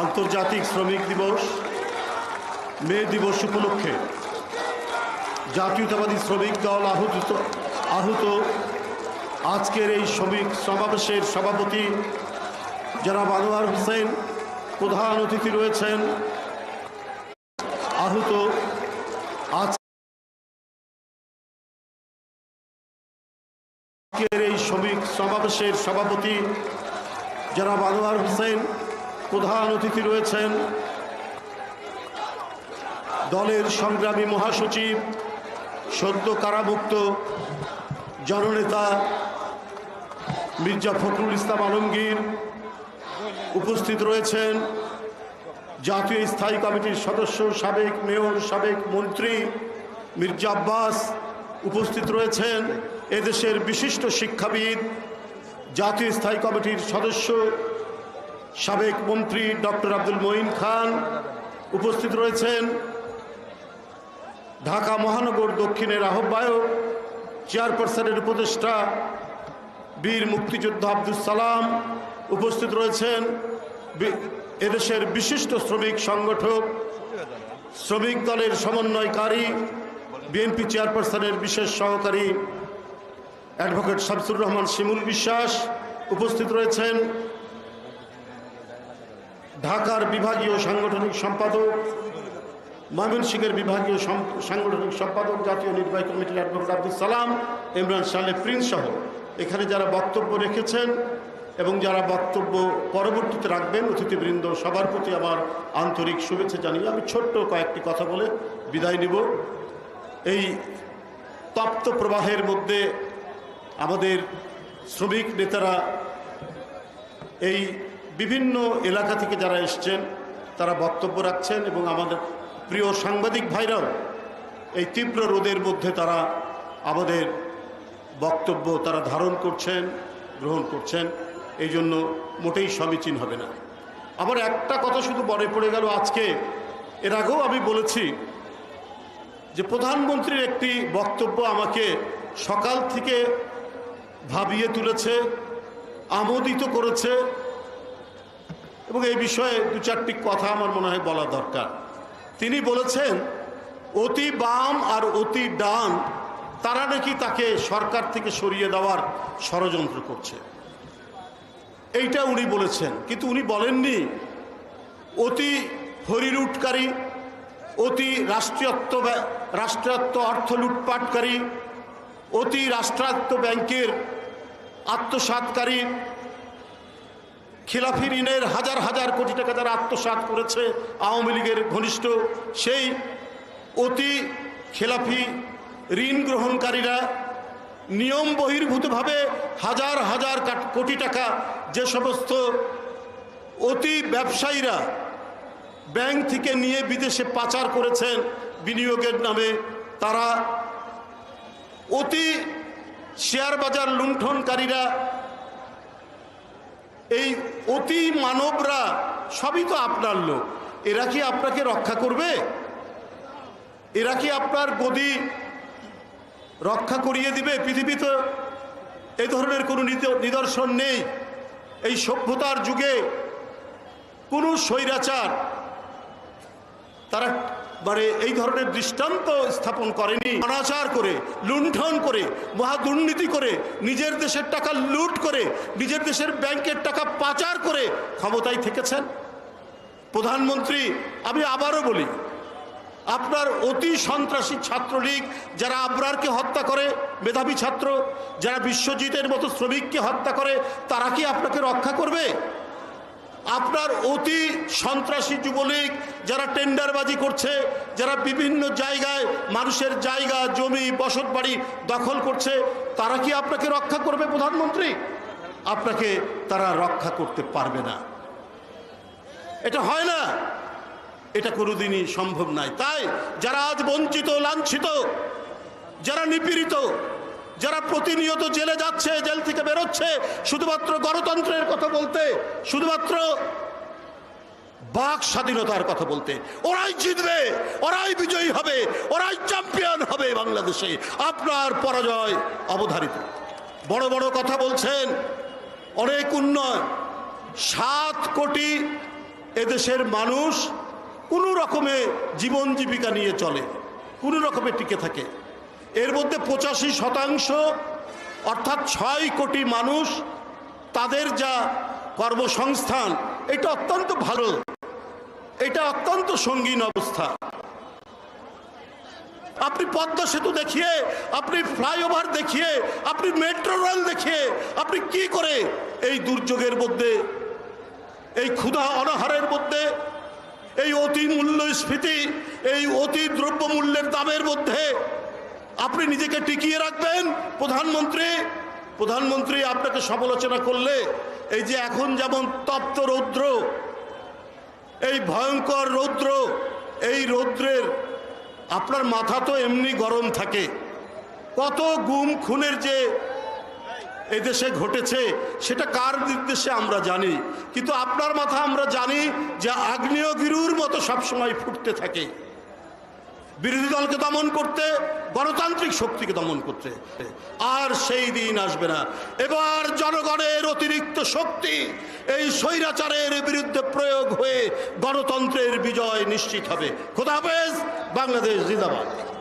আন্তর্জাতিক শ্রমিক দিবস, মে দিবস উপলক্ষে জাতীয়তাবাদী শ্রমিক দল আহত আহত আজকের এই শ্রমিক সমাবেশের সভাপতি যারা আনোয়ার হোসেন, প্রধান অতিথি রয়েছেন। আহুত আজকের এই শ্রমিক সমাবেশের সভাপতি যারা আনোয়ার হোসেন প্রধান অতিথি রয়েছেন। দলের সংগ্রামী মহাসচিব, সদ্য কারামুক্ত জননেতা মির্জা ফখরুল ইসলাম আলমগীর উপস্থিত রয়েছেন। জাতীয় স্থায়ী কমিটির সদস্য, সাবেক মেয়র, সাবেক মন্ত্রী মির্জা আব্বাস উপস্থিত রয়েছেন। এদেশের বিশিষ্ট শিক্ষাবিদ, জাতীয় স্থায়ী কমিটির সদস্য সাবেক মন্ত্রী ডক্টর আব্দুল মঈন খান উপস্থিত রয়েছেন। ঢাকা মহানগর দক্ষিণের আহ্বায়ক, চেয়ারপারসনের উপদেষ্টা বীর মুক্তিযোদ্ধা আব্দুল সালাম উপস্থিত রয়েছেন। এদেশের বিশিষ্ট শ্রমিক সংগঠক, শ্রমিক দলের সমন্বয়কারী, বিএনপি চেয়ারপারসনের বিশেষ সহকারী অ্যাডভোকেট শামসুর রহমান শিমুল বিশ্বাস উপস্থিত রয়েছেন। ঢাকার বিভাগীয় সাংগঠনিক সম্পাদক ময়মনসিংহের বিভাগীয় সাংগঠনিক সম্পাদক, জাতীয় নির্বাহী কমিটির অ্যাডভোকেট আব্দুল সালাম, ইমরান সালে প্রিন্স সহ। এখানে যারা বক্তব্য রেখেছেন এবং যারা বক্তব্য পরবর্তীতে রাখবেন, অতিথিবৃন্দ সবার প্রতি আমার আন্তরিক শুভেচ্ছা জানিয়ে আমি ছোট্ট কয়েকটি কথা বলে বিদায় নিব। এই তপ্ত প্রবাহের মধ্যে আমাদের শ্রমিক নেতারা এই বিভিন্ন এলাকা থেকে যারা এসছেন, তারা বক্তব্য রাখছেন এবং আমাদের প্রিয় সাংবাদিক ভাইরাও এই তীব্র রোদের মধ্যে তারা আমাদের বক্তব্য তারা ধারণ করছেন, গ্রহণ করছেন, এই জন্য মোটেই সমীচীন হবে না। আবার একটা কথা শুধু মনে পড়ে গেল আজকে, এর আগেও আমি বলেছি যে প্রধানমন্ত্রীর একটি বক্তব্য আমাকে সকাল থেকে ভাবিয়ে তুলেছে, আমোদিত করেছে এবং এই বিষয়ে দু চারটি কথা আমার মনে হয় বলা দরকার। তিনি বলেছেন, অতি বাম আর অতি ডান, তারা নাকি তাকে সরকার থেকে সরিয়ে দেওয়ার ষড়যন্ত্র করছে। এইটা উনি বলেছেন, কিন্তু উনি বলেননি, অতি হরিলুটকারী, অতি রাষ্ট্রীয়ত্ব রাষ্ট্রায়ত্ত অর্থ লুটপাটকারী, অতি রাষ্ট্রায়ত্ত ব্যাংকের আত্মসাতকারী খিলাফি ঋণের হাজার হাজার কোটি টাকা যারা আত্মসাৎ করেছে আওয়ামী লীগের ঘনিষ্ঠ, সেই অতি খেলাফি ঋণ গ্রহণকারীরা নিয়ম বহির্ভূতভাবে হাজার হাজার কোটি টাকা যে সমস্ত অতি ব্যবসায়ীরা ব্যাংক থেকে নিয়ে বিদেশে পাচার করেছেন বিনিয়োগের নামে, তারা অতি শেয়ার বাজার লুণ্ঠনকারীরা এই অতি মানবরা সবই তো আপনার লোক। এরা কি আপনাকে রক্ষা করবে? এরা কি আপনার গদি রক্ষা করিয়ে দিবে? পৃথিবীতে এই ধরনের কোনো নিদ- নিদর্শন নেই। এই সভ্যতার যুগে কোনো স্বৈরাচার, তারা মানে এই ধরনের দৃষ্টান্ত স্থাপন করেনি। অনাচার করে, লুণ্ঠন করে মহা দুর্নীতি করে, নিজের দেশের টাকা লুট করে, নিজের দেশের ব্যাংকের টাকা পাচার করে ক্ষমতায় থেকেছেন। প্রধানমন্ত্রী, আমি আবারও বলি, আপনার অতি সন্ত্রাসী ছাত্রলীগ যারা আবরারকে হত্যা করে, মেধাবী ছাত্র, যারা বিশ্বজিতের মতো শ্রমিককে হত্যা করে, তারা কি আপনাকে রক্ষা করবে? আপনার অতি সন্ত্রাসী যুবলীগ যারা টেন্ডারবাজি করছে, যারা বিভিন্ন জায়গায় মানুষের জায়গা, জমি বসত বাড়ি দখল করছে, তারা কি আপনাকে রক্ষা করবে প্রধানমন্ত্রী? আপনাকে তারা রক্ষা করতে পারবে না। এটা হয় না। এটা কোনোদিনই সম্ভব নয়। তাই যারা আজ বঞ্চিত, লাঞ্ছিত, যারা নিপীড়িত যারা প্রতিনিয়ত জেলে যাচ্ছে, জেল থেকে বেরোচ্ছে, শুধুমাত্র গণতন্ত্রের কথা বলতে, শুধুমাত্র বাক স্বাধীনতার কথা বলতে, ওরাই জিতবে, ওরাই বিজয়ী হবে, ওরাই চ্যাম্পিয়ন হবে বাংলাদেশে। আপনার পরাজয় অবধারিত। বড় বড় কথা বলছেন, অনেক উন্নয়ন। সাত কোটি এদেশের মানুষ কোনো রকমে জীবন জীবিকা নিয়ে চলে, কোনো রকমে টিকে থাকে। এর মধ্যে পঁচাশি শতাংশ, অর্থাৎ ছয় কোটি মানুষ তাদের যা কর্মসংস্থান, এটা অত্যন্ত ভালো। এটা অত্যন্ত সঙ্গীন অবস্থা। আপনি পদ্মা সেতু দেখিয়ে, আপনি ফ্লাইওভার দেখিয়ে, আপনি মেট্রো রেল দেখিয়ে, আপনি কি করে এই দুর্যোগের মধ্যে, এই ক্ষুধা অনাহারের মধ্যে, এই অতি মূল্যস্ফীতি, এই অতি দ্রব্যমূল্যের দামের মধ্যে আপনি নিজেকে টিকিয়ে রাখবেন। প্রধানমন্ত্রী প্রধানমন্ত্রী আপনাকে সমালোচনা করলে, এই যে এখন যেমন তপ্ত রৌদ্র, এই ভয়ঙ্কর রৌদ্র, এই রৌদ্রের আপনার মাথা তো এমনি গরম থাকে। কত গুম খুনের যে এদেশে ঘটেছে, সেটা কার নির্দেশে আমরা জানি। কিন্তু আপনার মাথা আমরা জানি যে আগ্নেয়গিরুর মতো সবসময় ফুটতে থাকে। বিরোধী দলকে দমন করতে, গণতান্ত্রিক শক্তিকে দমন করতে। আর সেই দিন আসবে না। এবার জনগণের অতিরিক্ত শক্তি এই স্বৈরাচারের বিরুদ্ধে প্রয়োগ হয়ে গণতন্ত্রের বিজয় নিশ্চিত হবে। খোদাফেজ বাংলাদেশ জিন্দাবাদ।